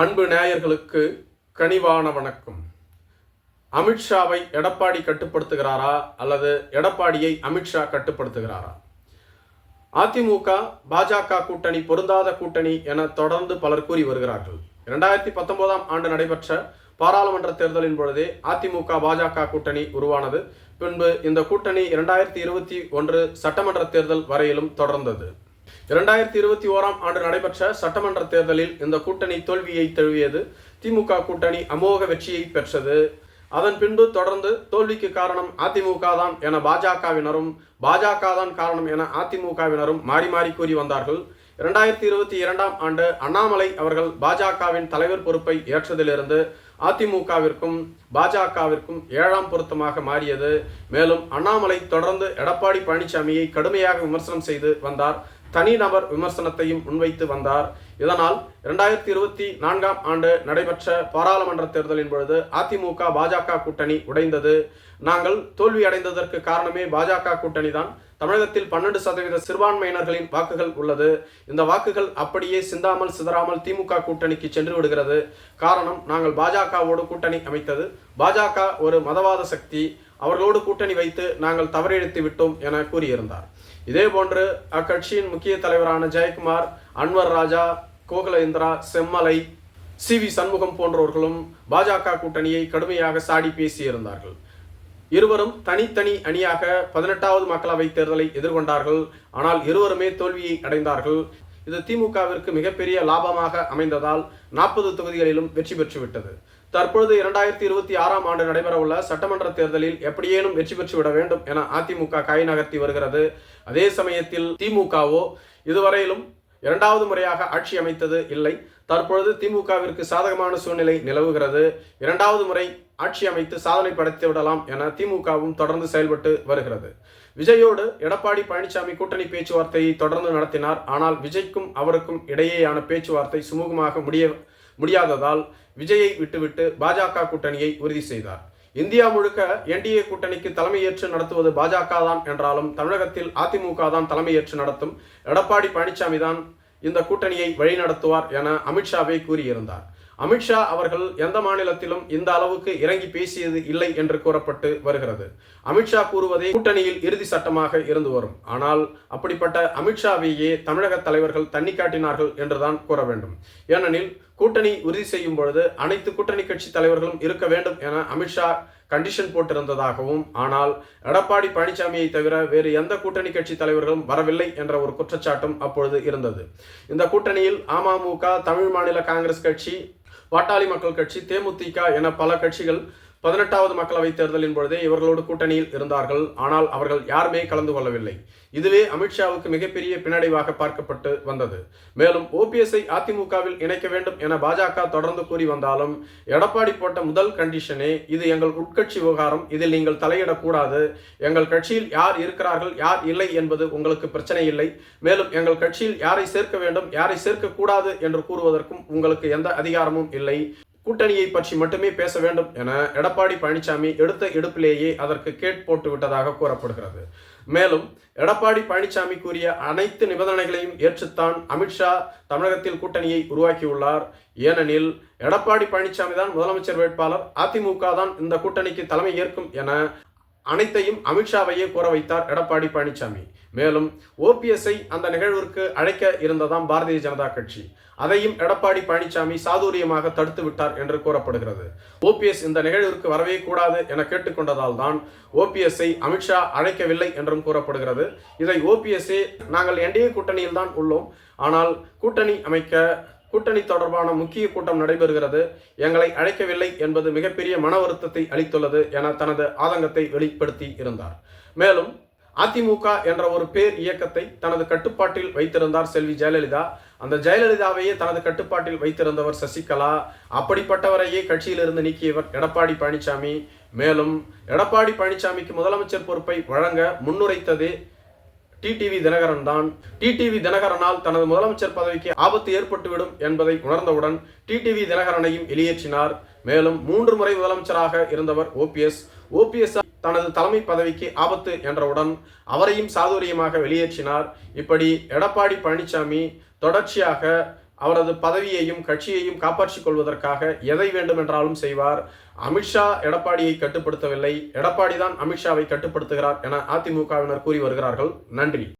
அன்பு நேயர்களுக்கு கனிவான வணக்கம். அமித்ஷாவை எடப்பாடி கட்டுப்படுத்துகிறாரா அல்லது எடப்பாடியை அமித்ஷா கட்டுப்படுத்துகிறாரா? அதிமுக பாஜக கூட்டணி பொருந்தாத கூட்டணி என தொடர்ந்து பலர் கூறி வருகிறார்கள். இரண்டாயிரத்தி பத்தொன்பதாம் ஆண்டு நடைபெற்ற பாராளுமன்ற தேர்தலின் பொழுதே அதிமுக பாஜக கூட்டணி உருவானது. பின்பு இந்த கூட்டணி இரண்டாயிரத்தி இருபத்தி ஒன்று சட்டமன்ற தேர்தல் வரையிலும் தொடர்ந்தது. இரண்டாயிரத்தி இருபத்தி ஓராம் ஆண்டு நடைபெற்ற சட்டமன்ற தேர்தலில் இந்த கூட்டணி தோல்வியை தழுவியது. திமுக கூட்டணி அமோக வெற்றியை பெற்றது. அதன் பின்பு தொடர்ந்து தோல்விக்கு காரணம் அதிமுக தான் என பாஜகவினரும் பாஜக தான் காரணம் என அதிமுகவினரும் மாறி மாறி கூறி வந்தார்கள். இரண்டாயிரத்தி இருபத்தி இரண்டாம் ஆண்டு அண்ணாமலை அவர்கள் பாஜகவின் தலைவர் பொறுப்பை ஏற்றதிலிருந்து அதிமுகவிற்கும் பாஜகவிற்கும் ஏழாம் பொருத்தமாக மாறியது. மேலும் அண்ணாமலை தொடர்ந்து எடப்பாடி பழனிசாமியை கடுமையாக விமர்சனம் செய்து வந்தார். தனிநபர் விமர்சனத்தையும் முன்வைத்து வந்தார். இதனால் இரண்டாயிரத்தி இருபத்தி நான்காம் ஆண்டு நடைபெற்ற பாராளுமன்ற தேர்தலின் பொழுது அதிமுக பாஜக கூட்டணி உடைந்தது. நாங்கள் தோல்வி அடைந்ததற்கு காரணமே பாஜக கூட்டணி தான். தமிழகத்தில் பன்னெண்டு சதவீத சிறுபான்மையினர்களின் வாக்குகள் உள்ளது. இந்த வாக்குகள் அப்படியே சிந்தாமல் சிதறாமல் திமுக கூட்டணிக்கு சென்று விடுகிறது. காரணம் நாங்கள் பாஜகவோடு கூட்டணி அமைத்தது. பாஜக ஒரு மதவாத சக்தி. அவர்களோடு கூட்டணி வைத்து நாங்கள் தவறிழைத்து விட்டோம் என கூறியிருந்தார். இதேபோன்று அக்கட்சியின் முக்கிய தலைவரான ஜெயக்குமார் அன்வர் ராஜா கோகுலேந்திரா செம்மலை சி வி சண்முகம் போன்றவர்களும் பாஜக கூட்டணியை கடுமையாக சாடி பேசியிருந்தார்கள். இருவரும் தனித்தனி அணியாக பதினெட்டாவது மக்களவைத் தேர்தலை எதிர்கொண்டார்கள். ஆனால் இருவருமே தோல்வியை அடைந்தார்கள். இது திமுகவிற்கு மிகப்பெரிய லாபமாக அமைந்ததால் நாற்பது தொகுதிகளிலும் வெற்றி பெற்றுவிட்டது. தற்பொழுது இரண்டாயிரத்தி இருபத்தி ஆறாம் ஆண்டு நடைபெறவுள்ள சட்டமன்ற தேர்தலில் எப்படியேனும் வெற்றி பெற்றுவிட வேண்டும் என அதிமுக காய் நகர்த்தி வருகிறது. அதே சமயத்தில் திமுகவோ இதுவரையிலும் இரண்டாவது முறையாக ஆட்சி அமைத்தது இல்லை. தற்பொழுது திமுகவிற்கு சாதகமான சூழ்நிலை நிலவுகிறது. இரண்டாவது முறை ஆட்சி அமைத்து சாதனை படைத்து விடலாம் என திமுகவும் தொடர்ந்து செயல்பட்டு வருகிறது. விஜயோடு எடப்பாடி பழனிசாமி கூட்டணி பேச்சுவார்த்தையை தொடர்ந்து நடத்தினார். ஆனால் விஜய்க்கும் அவருக்கும் இடையேயான பேச்சுவார்த்தை சுமூகமாக முடிய முடியாததால் விஜயை விட்டுவிட்டு பாஜக கூட்டணியை உறுதி செய்தார். இந்தியா முழுக்க என்டிஏ கூட்டணிக்கு தலைமையேற்று நடத்துவது பாஜக தான் என்றாலும் தமிழகத்தில் அதிமுக தான் தலைமையேற்று நடத்தும் எடப்பாடி பழனிசாமி தான் இந்த கூட்டணியை வழிநடத்துவார் என அமித்ஷாவே கூறியிருந்தார். அமித்ஷா அவர்கள் எந்த மாநிலத்திலும் இந்த அளவுக்கு இறங்கி பேசியது இல்லை என்று கூறப்பட்டு வருகிறது. அமித்ஷா கூறுவதே கூட்டணியில் இறுதி சட்டமாக இருந்து வரும். ஆனால் அப்படிப்பட்ட அமித்ஷாவையே தமிழக தலைவர்கள் தண்ணி காட்டினார்கள் என்றுதான் கூற வேண்டும். ஏனெனில் கூட்டணி உறுதி செய்யும் பொழுது அனைத்து கூட்டணி கட்சி தலைவர்களும் இருக்க வேண்டும் என அமித்ஷா கண்டிஷன் போட்டிருந்ததாகவும் ஆனால் எடப்பாடி பழனிசாமியை தவிர வேறு எந்த கூட்டணி கட்சி தலைவர்களும் வரவில்லை என்ற ஒரு குற்றச்சாட்டும் அப்பொழுது இருந்தது. இந்த கூட்டணியில் அமமுக தமிழ் மாநில காங்கிரஸ் கட்சி பாட்டாளி மக்கள் கட்சி தேமுதிக என பல கட்சிகள் பதினெட்டாவது மக்களவைத் தேர்தலின் பொழுதே இவர்களோடு கூட்டணியில் இருந்தார்கள். ஆனால் அவர்கள் யாருமே கலந்து கொள்ளவில்லை. இதுவே அமித்ஷாவுக்கு மிகப்பெரிய பின்னடைவாக பார்க்கப்பட்டு வந்தது. மேலும் ஓபிஎஸ்ஐ அதிமுகவில் இணைக்க வேண்டும் என பாஜக தொடர்ந்து கூறி வந்தாலும் எடப்பாடி போட்ட முதல் கண்டிஷனே இது எங்கள் உட்கட்சி விவகாரம். இதில் நீங்கள் தலையிடக்கூடாது. எங்கள் கட்சியில் யார் இருக்கிறார்கள் யார் இல்லை என்பது உங்களுக்கு பிரச்சனை இல்லை. மேலும் எங்கள் கட்சியில் யாரை சேர்க்க வேண்டும் யாரை சேர்க்கக்கூடாது என்று கூறுவதற்கும் உங்களுக்கு எந்த அதிகாரமும் இல்லை. கூட்டணியை பற்றி மட்டுமே பேச வேண்டும் என எடப்பாடி பழனிசாமி எடுத்த எடுப்பிலேயே அதற்கு கேட் போட்டு விட்டதாக கூறப்படுகிறது. மேலும் எடப்பாடி பழனிசாமி கூறிய அனைத்து நிபந்தனைகளையும் ஏற்றுத்தான் அமித்ஷா தமிழகத்தில் கூட்டணியை உருவாக்கியுள்ளார். ஏனெனில் எடப்பாடி பழனிசாமி தான் முதலமைச்சர் வேட்பாளர். அதிமுக தான் இந்த கூட்டணிக்கு தலைமை ஏற்கும் என அனைத்தையும் அமித்ஷாவையே கூற வைத்தார் எடப்பாடி பழனிசாமி. மேலும் ஓபிஎஸ்ஐ அந்த நிகழ்விற்கு அழைக்க இருந்ததாம் பாரதிய ஜனதா கட்சி. அதையும் எடப்பாடி பழனிசாமி சாதுரியமாக தடுத்து விட்டார் என்று கூறப்படுகிறது. ஓபிஎஸ் இந்த நிகழ்விற்கு வரவே கூடாது என கேட்டுக்கொண்டதால் தான் ஓபிஎஸ்ஐ அமித்ஷா அழைக்கவில்லை என்றும் கூறப்படுகிறது. இதை ஓபிஎஸ்ஏ நாங்கள் என்டிஏ கூட்டணியில் தான் உள்ளோம். ஆனால் கூட்டணி அமைக்க கூட்டணி தொடர்பான முக்கிய கூட்டம் நடைபெறுகிறது. எங்களை அழைக்கவில்லை என்பது மிகப்பெரிய மன வருத்தத்தை அளித்துள்ளது என தனது ஆதங்கத்தை வெளிப்படுத்தி இருந்தார். மேலும் அதிமுக என்ற ஒரு பேர் இயக்கத்தை தனது கட்டுப்பாட்டில் வைத்திருந்தார் செல்வி ஜெயலலிதா. அந்த ஜெயலலிதாவையே தனது கட்டுப்பாட்டில் வைத்திருந்தவர் சசிகலா அப்படிப்பட்டவரையே கட்சியிலிருந்து நீக்கியவர் எடப்பாடி பழனிசாமி. மேலும் எடப்பாடி பழனிசாமிக்கு முதலமைச்சர் பொறுப்பை வழங்க முன்னுரைத்தது டிடிவி தினகரன் தான். டிடிவி தினகரனால் தனது முதலமைச்சர் பதவிக்கு ஆபத்து ஏற்பட்டுவிடும் என்பதை உணர்ந்தவுடன் டிடிவி தினகரனையும் வெளியேற்றினார். மேலும் மூன்று முறை முதலமைச்சராக இருந்தவர் ஓபிஎஸ் ஓபிஎஸ் தனது தலைமை பதவிக்கு ஆபத்து என்றவுடன் அவரையும் சாதுரியமாக வெளியேற்றினார். இப்படி எடப்பாடி பழனிசாமி தொடர்ச்சியாக அவரது பதவியையும் கட்சியையும் காப்பாற்றிக் கொள்வதற்காக எதை வேண்டுமென்றாலும் செய்வார். அமித்ஷா எடப்பாடியை கட்டுப்படுத்தவில்லை. எடப்பாடி தான் அமித்ஷாவை கட்டுப்படுத்துகிறார் என அதிமுகவினர் கூறி வருகிறார்கள். நன்றி.